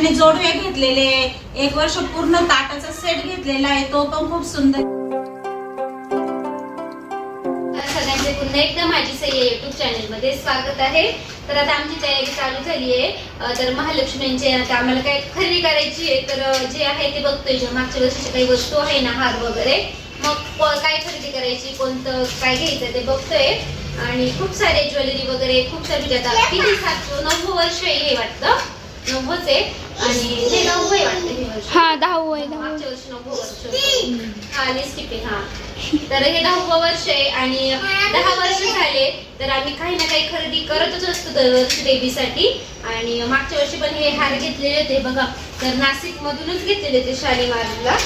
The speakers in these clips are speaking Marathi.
त्यांनी जोडवे घेतलेले एक वर्ष पूर्ण ताटाचा सेट घेतलेला आहे. तो पण खूप सुंदर. सगळ्यांचे पुन्हा एकदा माझी सही युट्यूब चॅनलमध्ये स्वागत आहे. तर आता आमची तयारी चालू झाली आहे. तर महालक्ष्मींचे आता आम्हाला काय खरेदी करायची आहे तर जे आहे ते बघतोय. मागच्या वर्षीच्या काही वस्तू आहे ना हार वगैरे मग काय खरेदी करायची कोणतं काय घ्यायचं ते बघतोय. आणि खूप सारे ज्वेलरी वगैरे खूप सारे म्हणजे आता किती सात नऊ वर्ष आहे हे वाटतं. नव्वदच आहे आणि नव्वद आहे वाटतं हे दहावं आहे मागच्या वर्षी नव्वद वर्ष. हा आहे हा. तर हे दहावं वर्ष आहे आणि दहा वर्ष झाले तर आम्ही काही ना काही खरेदी करतच असतो दरवर्षी बेबीसाठी आणि मागच्या वर्षी पण हे हार घेतलेले होते बघा. तर नाशिक मधूनच घेतलेले होते शालीमारला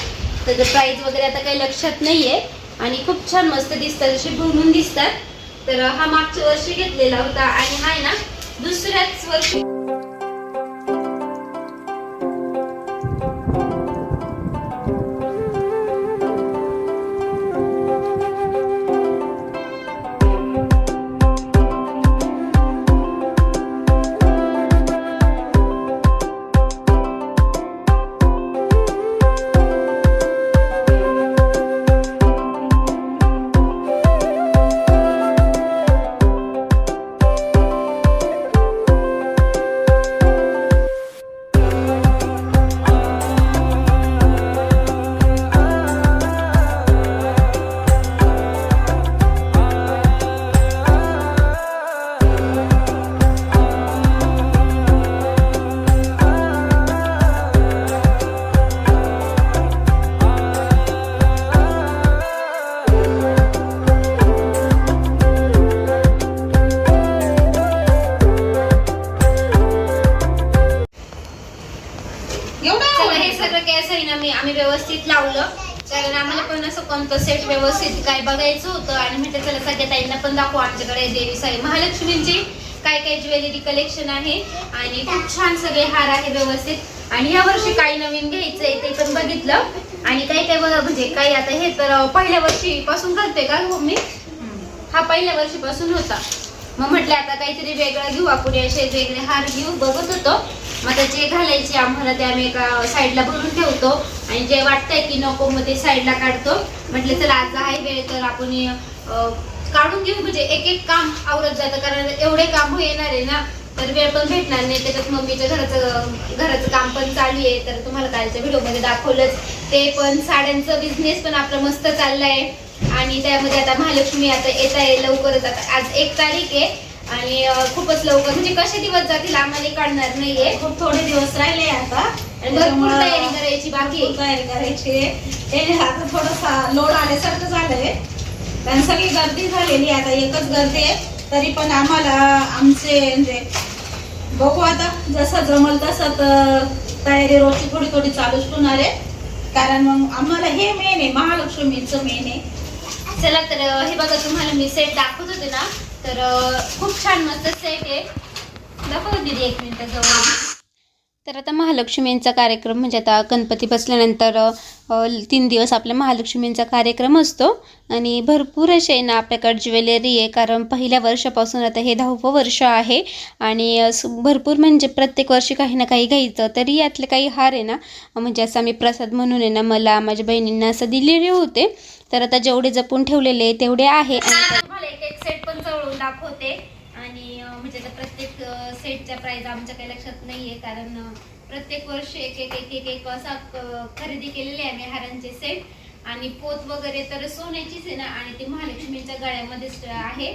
त्याचं प्राइस वगैरे आता काही लक्षात नाहीये. आणि खूप छान मस्त दिसतात असे भरून दिसतात. तर हा मागच्या वर्षी घेतलेला होता आणि हा ना दुसऱ्याच वर्षी सेट काय बघायचं होतं आणि म्हटलं चला सगळ्या ताईंना पण दाखवू आमच्याकडे देवी साई महालक्ष्मींची काय काय ज्वेलरी कलेक्शन आहे. आणि खूप छान सगळे हार आहे व्यवस्थित. आणि या वर्षी काही नवीन घ्यायचंय ते पण बघितलं. आणि काही काही म्हणजे काही आता हे तर पहिल्या वर्षी पासून करते का हो मी? हा पहिल्या वर्षीपासून होता. मग म्हटलं आता काहीतरी वेगळं घेऊ आपण असे वेगळे हार घेऊ बघत होतो. मग आता जे घालायचे आम्हाला ते आम्ही एका साईडला भरून ठेवतो. आणि जे वाटतंय की नको मग ते साईडला काढतो. म्हटलं चला आज आहे वेळ तर आपण काढून घेऊ. म्हणजे एक एक काम आवरत जातं कारण एवढे काम येणार आहे ना तर वेळ पण भेटणार नाही. त्याच्यात मम्मीच्या घराचं घराचं काम पण चालू आहे. तर तुम्हाला कालच्या व्हिडिओमध्ये दाखवलंच. ते पण साड्यांचं बिझनेस पण आपलं मस्त चाललंय. आणि त्यामध्ये आता महालक्ष्मी आता येत आहे लवकरच. आता आज एक तारीख आहे. आणि खूपच लवकर. म्हणजे कसे दिवस जातील आम्हाला कळणार नाहीये. खूप थोडे दिवस राहिले आता. भरपूर तयारी करायची बाकी. तयारी करायची. हे आता थोडसा लोड आल्यासारखं झालंय. कारण सगळी गर्दी झालेली. आता एकच गर्दी आहे. तरी पण आम्हाला आमचे म्हणजे बघू आता. जसं जमल तसं तर तयारी रोजची थोडी थोडी चालूच ठेवणार आहे. कारण मग आम्हाला हे मेन आहे. महालक्ष्मीचं मेन आहे. चला तर हे बघा तुम्हाला मी सेट दाखवत होते ना. तर खूप छान मस्त सेट आहे. दाखव दीदी एक मिनिट जवळ. तर आता महालक्ष्मींचा कार्यक्रम म्हणजे आता गणपती बसल्यानंतर तीन दिवस आपल्या महालक्ष्मींचा कार्यक्रम असतो. आणि भरपूर असे ना आपल्याकडे ज्वेलरी आहे कारण पहिल्या वर्षापासून आता हे दहावं वर्ष आहे. आणि भरपूर म्हणजे प्रत्येक वर्षी काही ना काही घ्यायचं तरी यातले काही हार आहे ना. म्हणजे असं आम्ही प्रसाद म्हणून आहे ना मला माझ्या बहिणींना असं दिलेले होते. तर आता जेवढे जपून ठेवलेले तेवढे आहे. आणि एक एक सेट पण जवळून दाखवते आणि अं, म्हणजे आता प्रत्येक सेटच्या प्राइस आमच्या काही लक्षात नाहीये. कारण प्रत्येक वर्षी एक एक एक एक एक असा खरेदी केलेले आहे आम्ही हारांचे सेट आणि पोत वगैरे तर सोन्याचीच आहे ना. आणि ती महालक्ष्मीच्या गळ्यामध्येच आहे.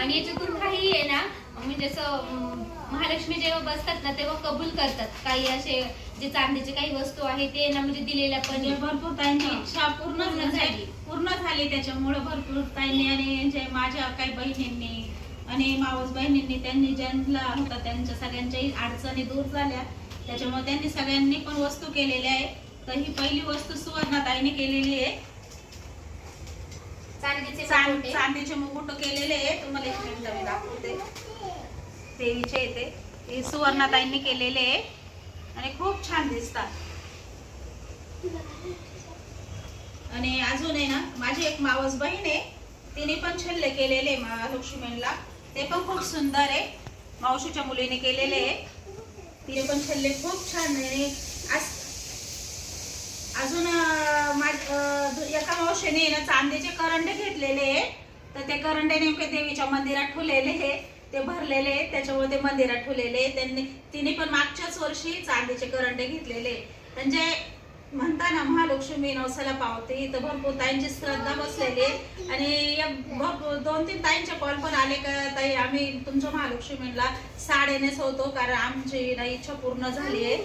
आणि याच्यातून काही आहे ना म्हणजे असं महालक्ष्मी जेव्हा बसतात ना तेव्हा कबूल करतात. काही असे जे चांदीचे काही वस्तू आहे ते ना म्हणजे दिलेल्या पण म्हणजे. भरपूर ताईंची इच्छा पूर्ण झाली. पूर्ण झाली त्याच्यामुळे भरपूर ताईंनी आणि माझ्या काही बहिणींनी आणि मावस बहिणींनी त्यांनी ज्यांना होता त्यांच्या सगळ्यांच्याही अडचणी दूर झाल्या. त्याच्यामुळे त्यांनी सगळ्यांनी पण वस्तू केलेल्या आहे. तर ही पहिली वस्तू सुवर्णा ताईने केलेली आहे. चांदीचे. चांदीचे मुकुट केलेले आहे. तुम्हाला एक मिनिट मी दाखवते. देवीचे येते हे सुवर्णाताईंनी केलेले आहे. आणि खूप छान दिसतात. आणि अजून आहे ना माझी एक मावस बहीण आहे. तिने पण छल्ले केलेले महालक्ष्मीला. ते पण खूप सुंदर आहे. मावशीच्या मुलीने केलेले आहे. तिने पण खेळले खूप छान आहे. आज- अजून अं, माझ- अं, दु- एका मावशीने ना चांदीचे करंडे घेतलेले आहे. तर ते करंडे नेमके देवीच्या मंदिरात ठेवलेले आहे. ते भरलेले आहे, त्याच्यामुळे ते मंदिरात ठेवलेले आहे. त्यांनी तिने पण मागच्याच वर्षी चांदीचे करंडे घेतलेले आहे. म्हणजे म्हणता ना महालक्ष्मी नवसाला पावते. तर भरपूर ताईंची श्रद्धा बसलेली आणि या भरपूर दोन तीन ताईंचे कॉल पण आले का ताई आम्ही तुमच्या महालक्ष्मीला साड्या नेसवतो कारण आमची ना इच्छा पूर्ण झाली आहे.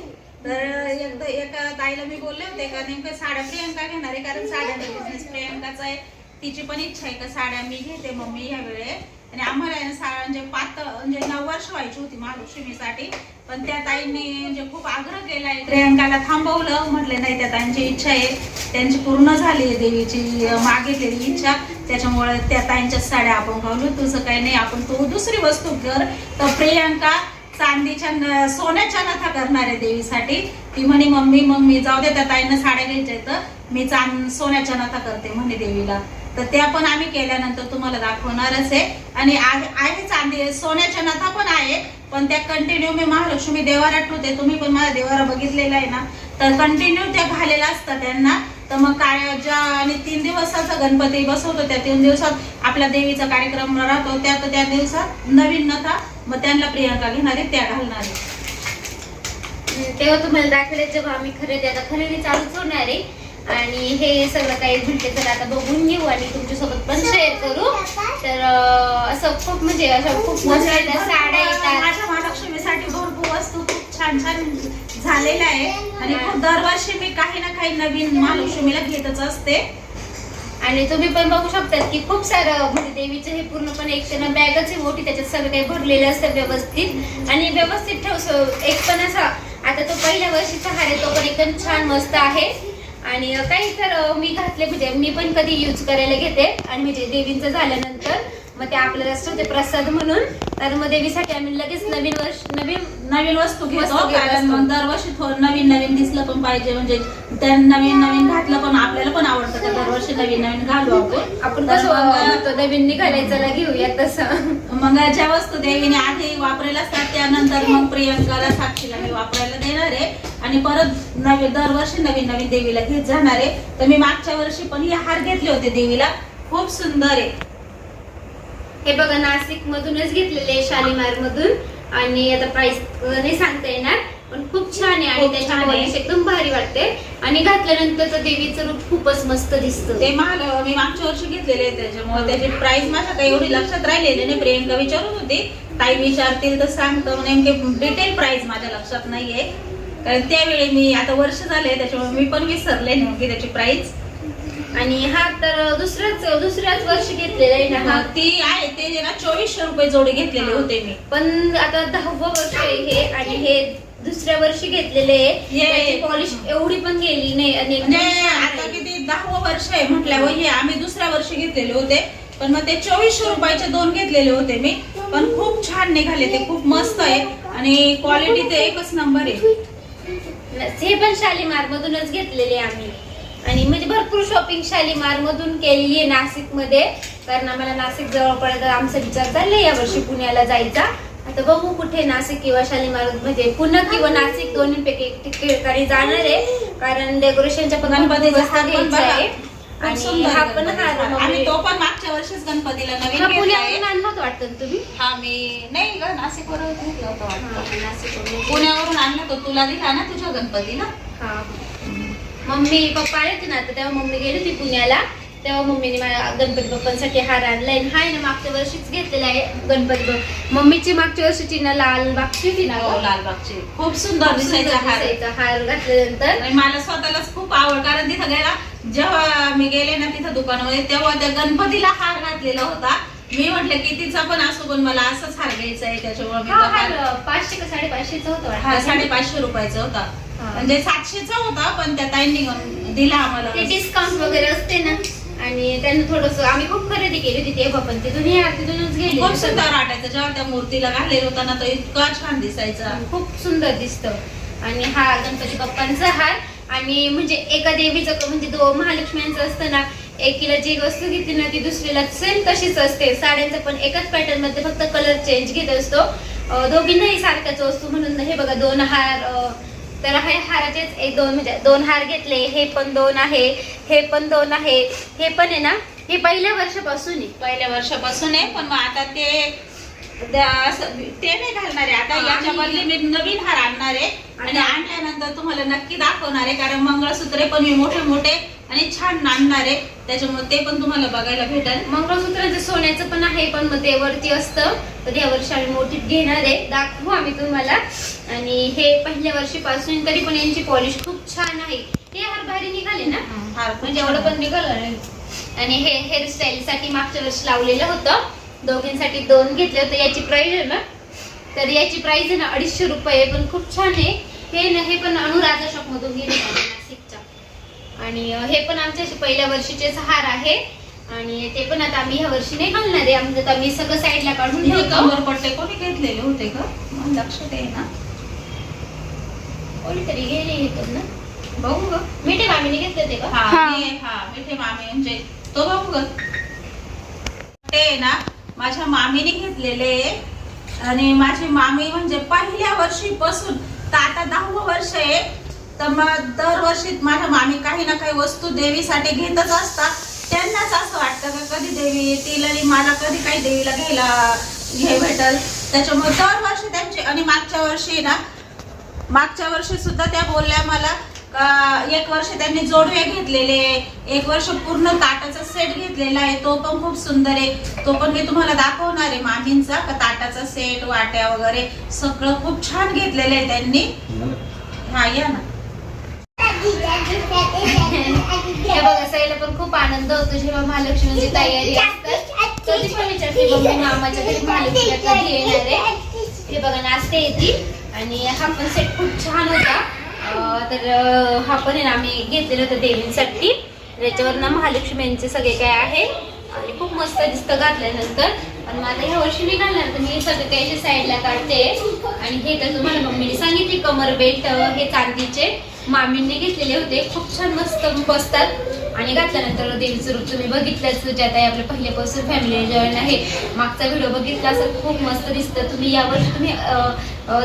तर एकदा एका ताईला मी बोलले होते का नेमकं साड्या प्रियंका घेणार आहे कारण साड्या बिझनेस प्रियंकाचा आहे. तिची पण इच्छा आहे का साड्या मी घेते मम्मी या वेळेस आणि आम्हाला आहे ना साड्या म्हणजे पातळ म्हणजे नऊ वर्ष व्हायची होती महालक्ष्मीसाठी पण त्या ताईंनी म्हणजे खूप आग्रह केलाय प्रियंकाला थांबवलं म्हटले नाही त्या ताईंची इच्छा आहे. त्यांची पूर्ण झाली आहे देवीची मागितलेली इच्छा. त्याच्यामुळे त्या ताईंच्या साड्या आपण घालू तुझं काही नाही. आपण तू दुसरी वस्तू कर तर प्रियंका चांदीच्या सोन्याच्या नथा करणार आहे देवीसाठी. ती म्हणे मम्मी मम्मी जाऊ दे त्या ताईंना साड्या घ्यायच्या तर मी चांद सोन्याच्या नथा करते म्हणे देवीला. तर त्या पण आम्ही केल्यानंतर तुम्हाला दाखवणारच आहे. आणि आहे चांदी सोन्याच्या नथा पण आहे पण त्या कंटिन्यू मी महालक्ष्मी देवारा ठेवते. तुम्ही पण माझा देवारा बघितलेला आहे ना? तर कंटिन्यू त्या घालेल्या असतात त्यांना. तर मग काय ज्या आणि तीन दिवसाचा गणपती बसवतो. त्या तीन दिवसात आपल्या देवीचा कार्यक्रम राहतो. त्या तर त्या दिवसात नवीन नथा मग त्यांना प्रियंका घेणार आहे त्या घालणार. आहे तेव्हा तुम्हाला दाखवले जेव्हा आम्ही खरेदी आता खरेदी चालूच होणार आहे आणि हे सगळं काही म्हणते तर आता बघून घेऊ आणि तुमच्यासोबत पण शेअर करू. तर असं खूप म्हणजे अशा खूप मस्त साड्या येतात. माझ्या महालक्ष्मीसाठी भरपूर वस्तू खूप छान छान झालेल्या आहे आणि खूप दरवर्षी मी काही ना काही नवीन महालक्ष्मीला घेतच असते. आणि तुम्ही पण बघू शकतात की खूप सारं म्हणजे देवीचं हे पूर्णपणे एक त्यांना बॅगच आहे मोठी त्याच्यात सगळं काही भरलेलं असतं व्यवस्थित. आणि व्यवस्थित ठेव एक पण असा आता तो पहिल्या वर्षीचा हार आहे तो पण एकदम छान मस्त आहे. आणि काही तर मी घातले म्हणजे मी पण कधी यूज करायला घेते. आणि म्हणजे देवींचं झाल्यानंतर मग ते आपल्याला असतं ते प्रसाद म्हणून. तर मग देवीसाठी आम्ही लगेच नवीन वर्ष नवीन नवीन वस्तू घेतो. वस्तू घेत कारण असतो. मग दरवर्षी थोडं नवीन नवीन दिसलं पण पाहिजे. म्हणजे त्या नवीन नवीन घातलं पण आपल्याला पण आवडतं. का दरवर्षी नवीन नवीन घालू आपण. आपण तर कसं मग- म्हणतो नवीन निघालायचं घेऊया तसं. मग ज्या वस्तू देवीने आधी वापरेल असतात त्यानंतर मग प्रियंकाला साक्षीला मी वापरायला देणार आहे. आणि परत नवी दरवर्षी नवीन नवीन देवीला घेत जाणार आहे. तर मी मागच्या वर्षी पण हे हार घेतले होते देवीला. खूप सुंदर आहे. हे बघा नाशिक मधूनच घेतलेले शालीमार मधून आणि आता प्राइस नाही सांगता येणार पण खूप छान आहे आणि खूप त्याची छान आहे. पॉलिश एकदम भारी वाटते. आणि घातल्यानंतर तर देवीचं रूप खूपच मस्त दिसतं. ते महाग मी मागच्या वर्षी घेतलेले आहे त्याच्यामुळे त्याची प्राइस माझ्या काही एवढी लक्षात राहिलेली नाही. प्रियंका विचारत होती ताई विचारतील तर सांगतो. नेमके डिटेल प्राइस माझ्या लक्षात नाहीये. कारण त्यावेळी मी आता वर्ष झाले त्याच्यामुळे मी पण विसरले नेमकी त्याची प्राइस आणि हा तर दुसऱ्याच दुसऱ्याच वर्षी घेतलेला आहे ना हा. ती आहे ते जे ना चोवीसशे रुपये जोडी घेतलेले होते मी. पण आता दहावं वर्ष आहे हे आणि हे दुसऱ्या वर्षी घेतलेले आहे. त्याची पॉलिश एवढी पण गेली नाही आणि म्हणजे आता. किती दहावं वर्ष आहे म्हटल्यावर हे आम्ही दुसऱ्या वर्षी घेतलेले होते. पण मग ते चोवीसशे रुपयाचे दोन घेतलेले होते मी. पण खूप छान निघाले ते खूप मस्त आहे. आणि क्वालिटी ते एकच नंबर आहे. हे पण शालीमार मधूनच घेतलेले आम्ही. आणि म्हणजे भरपूर शॉपिंग शालीमार मधून केलेली आहे नाशिकमध्ये कारण आम्हाला नाशिक जवळ पडत आमचा विचार चाललाय या वर्षी पुण्याला जायचा. आता बघू कुठे नाशिक किंवा शालीमार म्हणजे पुणे किंवा नाशिक दोन्हीपैकी एक ठिकाणी जाणार आहे. कारण डेकोरेशनच्या पण आहे. खूप आणि हा पण तो पण मागच्या वर्षीच गणपतीला नवीन पुण्यावरून आणला होता वाटतं तुम्ही? हा मी नाही ग नाशिक वरून घेतला होता वाटतं. नाशिकवरून. पुण्यावरून आणला तो तुला दिला ना तुझ्या गणपतीला? हा. मम्मी पप्पा होते ना आता तेव्हा मम्मी गेली होती पुण्याला. तेव्हा मम्मीने माझ्या गणपती बाप्पांसाठी हार आणलाय. आणि हाय ना मागच्या वर्षीच घेतलेला आहे गणपती बाप्पा. मम्मीची मागच्या वर्षीची ना लाल बागची होती ना हो, गं? लालबागची खूप सुंदर खूप सुंदर दिसायचा हार. दिसायचा हार घातल्यानंतर. आणि मला स्वतःलाच खूप आवड कारण तिथं गेला जेव्हा मी गेले ना तिथं दुकानामध्ये तेव्हा त्या गणपतीला हार घातलेला होता. मी म्हटलं कितीचा पण असो पण मला असंच हार घ्यायचा आहे त्याच्यामुळे मी हा तो हार हार पाचशे का साडेपाचशेचा होता हा वाटतं. साडेपाचशे रुपयाचा होता. म्हणजे सातशेचा होता पण त्या ताईंनी दिला आम्हाला. ते डिस्काउंट वगैरे असते ना आणि त्यांनी थोडस आम्ही खूप खरेदी केली होती तेव्हा पण तिथून तिथूनच गेले खूप सुंदर वाटायचं. जेव्हा त्या मूर्तीला घालेला होता ना तो इतका छान दिसायचा. खूप सुंदर दिसतं. आणि हा गणपती बाप्पांचा हार आणि म्हणजे एका देवीचं म्हणजे दो महालक्ष्म्यांचं असतं ना एकीला जी वस्तू घेतली ना ती दुसरीला सेम तशीच असते. साड्यांचं पण एकाच पॅटर्नमध्ये फक्त कलर चेंज घेत असतो. दोघींनाही सारख्याच वस्तू म्हणून हे बघा दोन हार तर हे हाराचेच एक दोन म्हणजे दोन हार घेतले हे पण दोन आहे हे पण दोन आहे हे पण आहे ना? हे पहिल्या वर्षापासून आहे. पहिल्या वर्षापासून आहे पण मग आता ते ते नाही घालणार आहे. आता याच्या बदली मी नवीन हार आणणार आहे. आणि आणल्यानंतर तुम्हाला नक्की दाखवणार आहे कारण मंगळसूत्रे पण मी मोठे मोठे आणि छान आणणार आहे. त्याच्यामुळे ते पण तुम्हाला बघायला भेटेल. मंगळसूत्राचं सोन्याचं पण आहे पण मग ते वरती असतं. तर या वर्षी आम्ही मोठी घेणार आहे. दाखवू आम्ही तुम्हाला. आणि हे पहिल्या वर्षीपासून तरी पण यांची पॉलिश खूप छान आहे. हे हार भारी निघाले ना? हार म्हणजे एवढं पण निघालं. आणि हे हेअरस्टाईल साठी मागच्या वर्षी लावलेलं होतं. दोघींसाठी दोन घेतले होते. याची प्राइस आहे ना? तर याची प्राइस आहे ना अडीचशे रुपये पण खूप छान आहे. हे ना हे पण अनुराधा शॉप मधून गेले. नाशिकच्या आणि हे पण आमच्या पहिल्या वर्षीचेच हार आहे. आणि ते पण आता आम्ही ह्या वर्षी नाही घालणार आहे. आमचं आता मी सगळं साईडला काढून हे ठेवतो. कमरपट्टे कोणी घेतलेले होते का? मला लक्षात आहे ना. कोणीतरी गेले येतात ना. बघू ग. मिठे मामीने घेतले ते का? हा हा. हे, हा मिठे मामी म्हणजे तो बघू ग. ते ना माझ्या मामीने घेतलेले. आणि माझी मामी म्हणजे पहिल्या वर्षीपासून तर आता दहावं वर्ष आहे तर मग दरवर्षी माझ्या मामी काही ना काही वस्तू देवीसाठी घेतच असतात. त्यांनाच असं वाटतं का कधी देवी येतील आणि मला कधी काही देवीला घ्यायला हे भेटल? त्याच्यामुळे दरवर्षी त्यांची आणि मागच्या वर्षी ना मागच्या वर्षी सुद्धा त्या बोलल्या मला का एक वर्ष त्यांनी जोडवे घेतलेले एक वर्ष पूर्ण ताटाचा सेट घेतलेला आहे. तो पण खूप सुंदर आहे. तो पण मी तुम्हाला दाखवणार आहे मामींचा का ताटाचा सेट वाट्या वगैरे सगळं खूप छान घेतलेलं आहे त्यांनी. हा या ना. हे बघा साईला पण खूप आनंद होतो जेव्हा महालक्ष्मीची तयारी असते. कधी पण विचारते मम्मी मामाच्या घरी महालक्ष्मी कधी येणार आहे? हे बघा नाचते येते. आणि हा पण सेट खूप छान होता. तर हा पण आहे ना आम्ही घेतलेला होता देवींसाठी. याच्यावर ना महालक्ष्मी यांचे सगळे काय आहे आणि खूप मस्त दिसतं घातल्यानंतर. पण मला आता ह्या वर्षी मी घालणार तर मी सगळे काही साईडला काढते. आणि हे तर तुम्हाला मम्मीने सांगितली कमर बेल्ट हे चांदीचे. मामींनी घेतलेले होते. खूप छान मस्त बसतात. आणि घातल्यानंतर देवीचं रूप तुम्ही बघितलंच. ज्यात आहे आपलं पहिल्यापासून फॅमिली जॉईन आहे. मागचा व्हिडिओ बघितला असेल खूप मस्त दिसतं. तुम्ही यावर्षी तुम्ही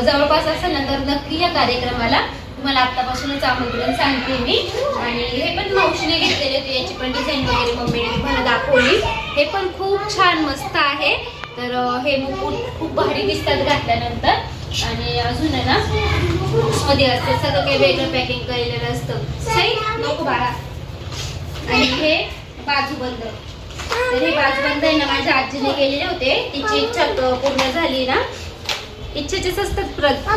जवळपास असाल ना तर नक्की या कार्यक्रमाला. तुम्हाला आतापासूनच आमंत्रण सांगते मी. आणि हे पण मावशीने घेतलेले होते. याची पण डिझाईन वगैरे मम्मीने तुम्हाला दाखवली. हे पण खूप छान मस्त आहे. तर हे मुकुट खूप भारी दिसतात घातल्यानंतर. आणि अजून आहे ना मध्ये असतं. सगळं काही वेगळं पॅकिंग केलेलं असतं. सई नको बाळा. आणि हे बाजूबंद तर हे बाजूबंद आहे ना माझ्या आजीने केलेले होते. तिची इच्छा पूर्ण झाली ना. इच्छेचेच असतात प्रत.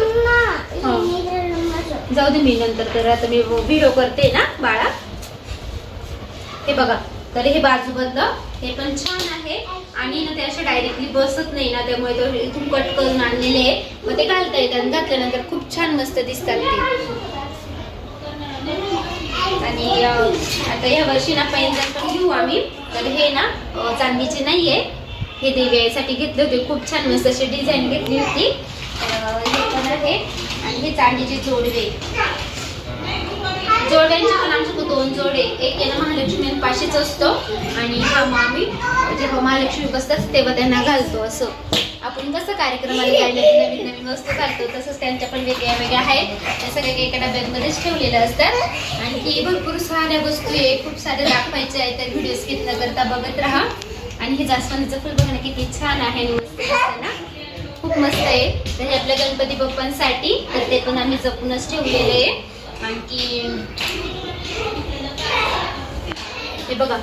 जाऊ दे मी नंतर. तर आता मी व्हिडिओ करते ना बाळा. हे बघा. तर हे बाजूबंद हे पण छान आहे. आणि ना ते असे डायरेक्टली बसत नाही ना त्यामुळे तो इथून कट करून आणलेले आहे. मग ते घालता येतात आणि घातल्यानंतर खूप छान मस्त दिसतात ते. आणि आता या वर्षी ना पैंजण पण घेऊ आम्ही. तर हे ना अं, चांदीचे आहे हे देव्यासाठी घेतले होते. खूप छान मस्त अशी डिझाईन घेतली होती. हे पण आहे. आणि हे चांदीचे जोडवे. जोडव्यांचे पण आमच्याकडे दोन जोडे एक आहे ना महालक्ष्मी पाशीच असतो. आणि हा मग आम्ही जेव्हा महालक्ष्मी बसतात तेव्हा त्यांना घालतो असं. आपण कसं कार्यक्रमाला जायला नवीन नवीन वस्तू घालतो तसंच त्यांच्या पण वेगळ्या वेगळ्या आहेत. त्या सगळ्या काही एका डब्यांमध्येच ठेवलेल्या असतात. आणि भरपूर साऱ्या वस्तू आहे. खूप साऱ्या दाखवायच्या आहेत. त्या व्हिडिओ स्किप न करता बघत राहा. आणि हे जास्वंदीचं फुल बघा ना किती छान आहे आणि मस्त खूप मस्त आहे. तर हे आपल्या गणपती बाप्पांसाठी तर ते पण आम्ही जपूनच ठेवलेले आहे. आणखी हे बघा.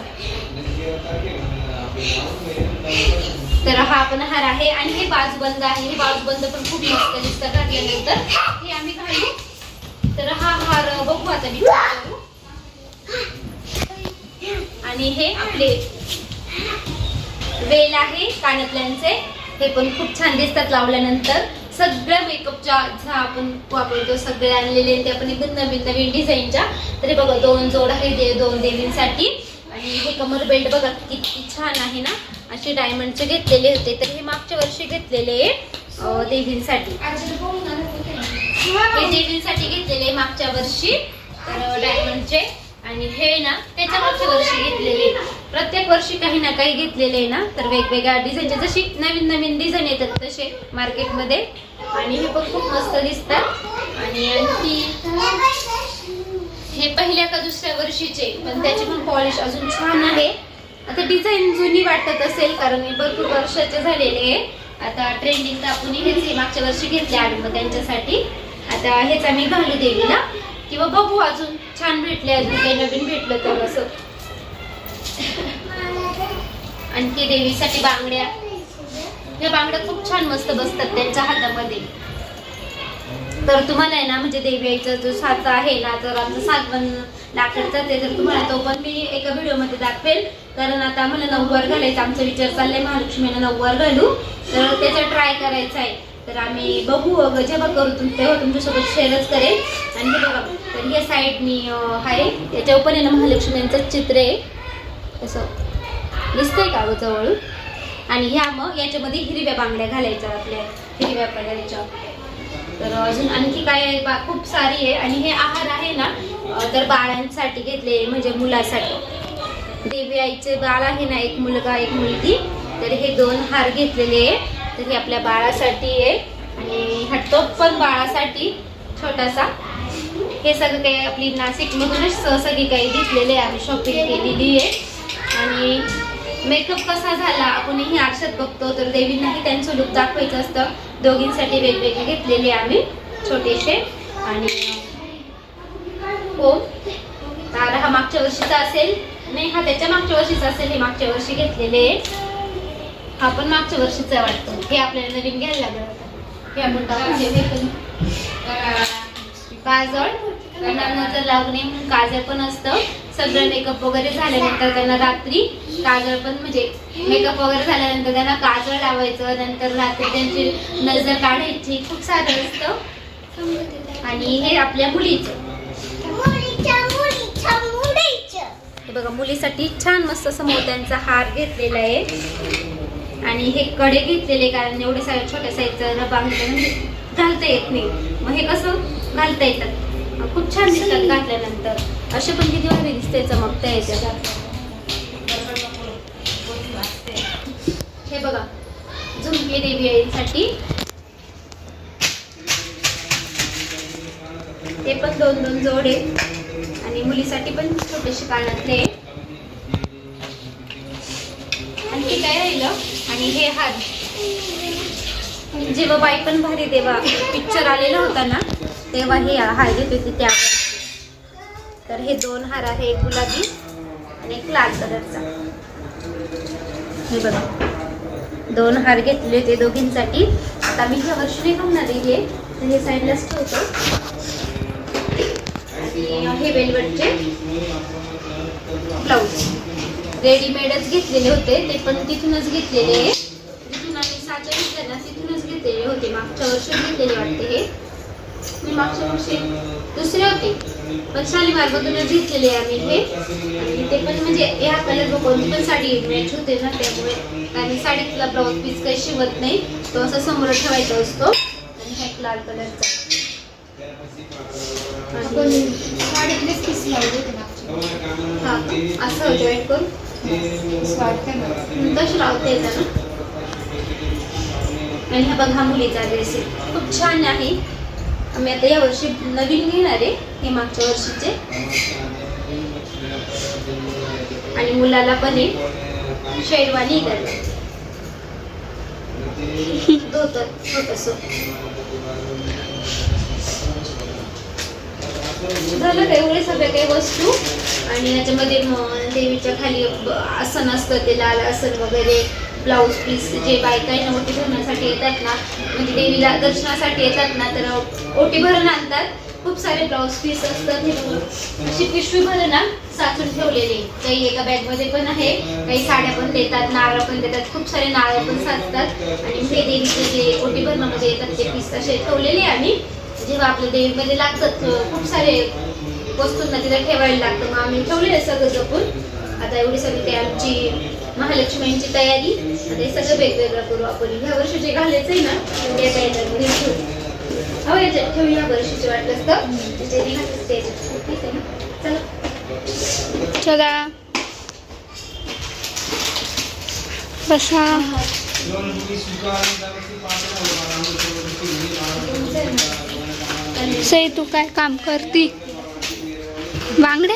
तर हा पण हार आहे आणि हे बाजूबंद आहे. हे बाजूबंद पण खूप मस्त दिसतात घातल्यानंतर हे आम्ही घालू. तर हा हार बघू आता मी. आणि हे आपले वेल आहे कानातल्यांचे. हे पण खूप छान दिसतात लावल्यानंतर. सगळ्या मेकअपच्या ज्या आपण वापरतो सगळे आणलेले ते आपण एकदम नवीन नवीन डिझाईनच्या तरी बघा दोन जोड आहे ते दोन देवींसाठी. आणि हे कमर बेल्ट बघा किती छान आहे ना? असे डायमंडचे घेतलेले होते. तर हे मागच्या वर्षी घेतलेले देवींसाठी. हे देवींसाठी घेतलेले मागच्या वर्षी तर डायमंडचे आणि हे ना त्याच्या मागच्या वर्षी घेतलेले प्रत्येक वर्षी काही ना काही घेतलेले आहे ना तर वेगवेगळ्या डिझाईनचे जशी नवीन नवीन डिझाईन येतात तसे मार्केटमध्ये आणि हे पण खूप मस्त दिसतात. आणि आणखी हे पहिल्या का दुसऱ्या वर्षीचे पण त्याची पण पॉलिश अजून छान आहे. आता डिझाईन जुनी वाटत असेल कारण हे भरपूर वर्षाचे झालेले आहे. आता ट्रेंडिंग तर आपण हेच हे मागच्या वर्षी घेतले आणि मग त्यांच्यासाठी. आता हेच आम्ही घालू देवीला. किंवा बघू अजून. छान भेटले अजून काही नवीन भेटलं तर असं. आणखी देवीसाठी बांगड्या. या बांगड्या खूप छान मस्त बसतात त्यांच्या हातामध्ये. तर तुम्हाला आहे ना म्हणजे देवी आईचा जो साचा आहे ना तर आमचा सातवन लाकडचा ते तर तुम्हाला तो पण मी एका व्हिडिओमध्ये दाखवेल. कारण आता आम्हाला नऊवार घालायचा आमचा विचार चाललाय महालक्ष्मीला नऊवार घालू. तर त्याचा ट्राय करायचा आहे. तर आम्ही बघू अगं जेव्हा करू तुम तेव्हा तुमच्यासोबत शेअरच करेल आणि हे बघा तर हे साईडनी आहे. त्याच्यावर पण आहे ना महालक्ष्मींचं चित्र आहे. असं. दिसतंय का जवळ? जवळून आणि ह्या मग याच्यामध्ये हिरव्या बांगड्या घालायच्या आपल्या. हिरव्या कलरच्या तर अजून आणखी काय आहे बा खूप सारी आहे. आणि हे आहार आहे ना तर बाळांसाठी घेतले म्हणजे मुलासाठी. देवी आईचे बाळ आहे ना एक मुलगा एक मुलगी. तर हे दोन हार घेतलेले आहे. तर हे आपल्या बाळासाठी आहे. आणि हा टोप पण बाळासाठी छोटासा. हे सगळं काही आपली नाशिकमधूनच सगळी काही घेतलेले आहे. आम्ही शॉपिंग केलेली आहे. आणि मेकअप कसा झाला आपणही आरशात बघतो. तर देवींनाही त्यांचं लुक दाखवायचं असतं. दोघींसाठी वेगवेगळे घेतलेले आम्ही छोटेसे. आणि हो तर हा मागच्या वर्षीचा असेल. नाही हा त्याच्या मागच्या वर्षीचा असेल. हे मागच्या वर्षी घेतलेले आहे. हा पण मागच्या वर्षीचा वाटतो. हे आपल्याला नवीन घ्यायला लागलं. हे आपण. काजळ त्यांना नजर लागू नये म्हणून काजळ पण असतं. सगळं मेकअप वगैरे झाल्यानंतर त्यांना रात्री काजळ पण म्हणजे मेकअप वगैरे झाल्यानंतर त्यांना काजळ लावायचं. नंतर रात्री त्यांची नजर काढायची. खूप सारं असतं. आणि हे आपल्या मुलीचं. हे बघा मुलीसाठी छान मस्त असं मोत्यांचा हार घेतलेला आहे. आणि हे कडे घेतलेले कारण एवढे सारे छोट्या साईजचं बांगले म्हणजे घालता येत नाही. मग हे कसं घालता येतात? खूप छान दिसतात घातल्यानंतर. असे पण किती भारी दिसते चमकता येते हे बघा झुमके देवी आईसाठी. ते पण दोन दोन जोड. आणि मुलीसाठी पण छोटेसे कानातले. आणखी काय राहिलं? आणि हे हार. जेव्हा बाई पण भारी तेव्हा पिक्चर आलेला होता ना तेव्हा हे हार घेत होते त्या तर हे दोन हार आहे एक गुलाबी आणि एक लाल कलरचा. हे बघा. दोन हार घेतले होते दोघींसाठी. आता मी ह्या वर्षी घालणार आहे हे. तर हे साईडलाच ठेवतो. आणि हे वेलवेटचे ब्लाऊज रेडीमेडच घेतलेले होते. ते पण तिथूनच घेतलेले आहे. तिथून आम्ही साचे घेतले ना तिथूनच घेतलेले होते. मागच्या वर्षी घेतलेले वाटते हे. मी मागच्या वर्षी दुसरे होते. पण शालीमारमधूनच घेतलेले आम्ही हे. आणि ते पण म्हणजे ह्या कलर कोणती पण साडी मॅच होते ना त्यामुळे आणि साडीतला ब्लाऊज पीस काही शिवत नाही. तो असा समोर ठेवायचा असतो. आणि हा एक लाल कलरचा. साडीतलेच पीस लावले होते मागचे. हा असं जॉईन करून तशी लावता येतं ना. आणि हा बघा मुलीचा ड्रेस आहे. खूप छान आहे. आम्ही आता या वर्षी नवीन घेणार आहे हे मागच्या वर्षीचे. आणि मुलाला पण आहे शेरवानी धोतर छोटस झालं का एवढे सगळ्या काही वस्तू? आणि याच्यामध्ये देवीच्या खाली आसन असतं ते लाल आसन वगैरे. ब्लाऊज पीस जे बायकांना ओटी भरण्यासाठी येतात ना म्हणजे देवीला दर्शनासाठी येतात ना तर ओटी भरून आणतात. खूप सारे ब्लाऊज पीस असतात. हे अशी पिशवी भरून ना साचून ठेवलेली. काही एका बॅगमध्ये पण आहे काही साड्या पण देतात नारळ पण देतात. खूप सारे नारळ पण साचतात. आणि ते देवीचे जे ओटी भरणामध्ये येतात ते पीस असे ठेवलेले आम्ही. जेव्हा आपल्या देवीमध्ये लागतात खूप सारे वस्तूंना तिथे ठेवायला लागतं. मग आम्ही ठेवलेलं सगळं जपून. आता एवढी सगळी ते आमची महालक्ष्मींची तयारी आता हे सगळं वेगवेगळं करू आपण. ह्या वर्षी जे घालायचं आहे ना हो, म्हणजे ते आता याच्यामध्ये ठेवू हो याच्यात ठेवू ह्या वर्षीचे वाटलं असतं ते नाही घातलं ठीक आहे ना? चला. चला. बसा. सई तू काय काम करती? बांगड्या?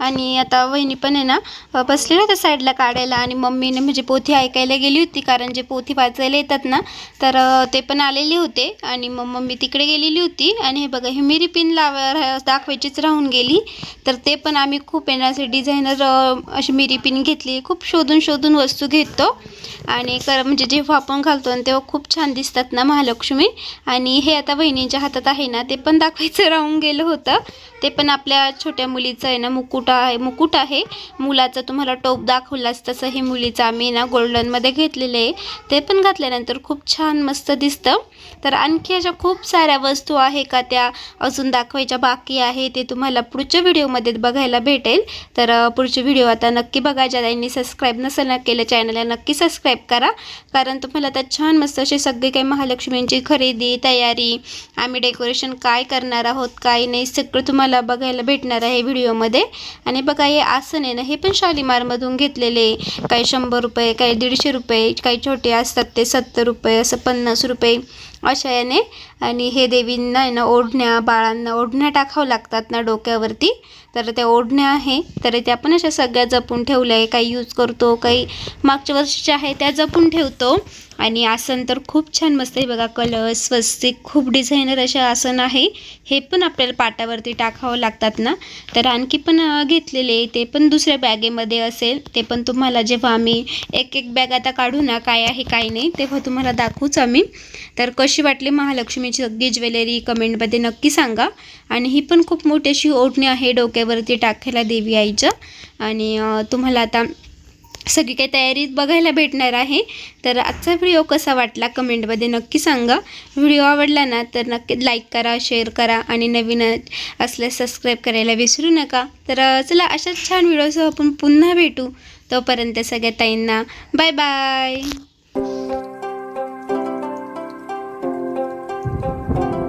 आणि आता वहिनी पण आहे ना अ, बसलेल्या होत्या साईडला काढायला आणि मम्मीने म्हणजे पोथी ऐकायला गेली होती कारण जे पोथी वाचायला येतात ना तर ते पण आलेले होते आणि मग मम्मी तिकडे गेलेली होती आणि हे बघा हे मिरी पिन लावा रा- दाखवायचीच राहून गेली. तर ते पण आम्ही खूप आहे ना डिझायनर अशी मिरी पिन घेतली. खूप शोधून शोधून वस्तू घेतो आणि कर म्हणजे जेव्हा आपण घालतो आणि तेव्हा खूप छान दिसतात ना महालक्ष्मी. आणि हे आता बहिणींच्या हातात आहे ना ते पण दाखवायचं राहून गेलं होतं. ते पण आपल्या छोट्या मुलीचं आहे ना मुकुट आहे मुकुट आहे. मुलाचं तुम्हाला टोप दाखवलाच तसं हे मुलीचं आम्ही ना गोल्डनमध्ये घेतलेलं आहे. ते पण घातल्यानंतर खूप छान मस्त दिसतं. तर आणखी अशा खूप साऱ्या वस्तू आहे का त्या अजून दाखवायच्या बाकी आहे ते तुम्हाला पुढच्या व्हिडिओमध्ये बघायला भेटेल. तर पुढचे व्हिडिओ आता नक्की बघा. ज्या त्यांनी सबस्क्राईब नसेल ना केलं चॅनलला नक्की सबस्क्राईब करा. कारण तुम्हाला त्यात छान मस्त असे सगळे काही महालक्ष्मींची खरेदी तयारी आम्ही डेकोरेशन काय करणार आहोत काय नाही सगळं तुम्हाला बघायला भेटणार आहे व्हिडिओमध्ये. आणि बघा हे आसन आहे ना हे पण शालिमारमधून घेतलेले काही शंभर रुपये काही दीडशे रुपये काही छोटे असतात ते सत्तर रुपये असं पन्नास रुपये अशा याने. आणि हे देवींना आहे ना ओढण्या बाळांना ओढण्या टाकावं लागतात ना डोक्यावरती. तर त्या ओढण्या आहे तर त्या पण अशा सगळ्या जपून ठेवल्या आहे. काही यूज करतो काही मागच्या वर्षीच्या आहे त्या जपून ठेवतो. आणि आसन तर खूप छान मस्त आहे. बघा कलर स्वस्तिक खूप डिझायनर असे आसन आहे. हे पण आपल्याला पाटावरती टाकावं लागतात ना? तर आणखी पण घेतलेले ते पण दुसऱ्या बॅगेमध्ये असेल. ते पण तुम्हाला जेव्हा आम्ही एक एक बॅग आता काढू ना काय आहे काय नाही तेव्हा तुम्हाला दाखवूच आम्ही. तर कशी वाटली महालक्ष्मीची सगळी ज्वेलरी कमेंटमध्ये नक्की सांगा. आणि ही पण खूप मोठी अशी ओढणी आहे डोक्यावरती टाकायला देवी आईच्या आणि तुम्हाला आता सगळी काही तयारी बघायला भेटणार आहे. तर आजचा व्हिडिओ कसा वाटला कमेंटमध्ये नक्की सांगा. व्हिडिओ आवडला ना तर नक्की लाईक करा शेअर करा आणि नवीन असल्यास सबस्क्राईब करायला विसरू नका. तर चला अशाच छान व्हिडिओसह आपण पुन्हा भेटू. तोपर्यंत सगळ्या ताईंना बाय बाय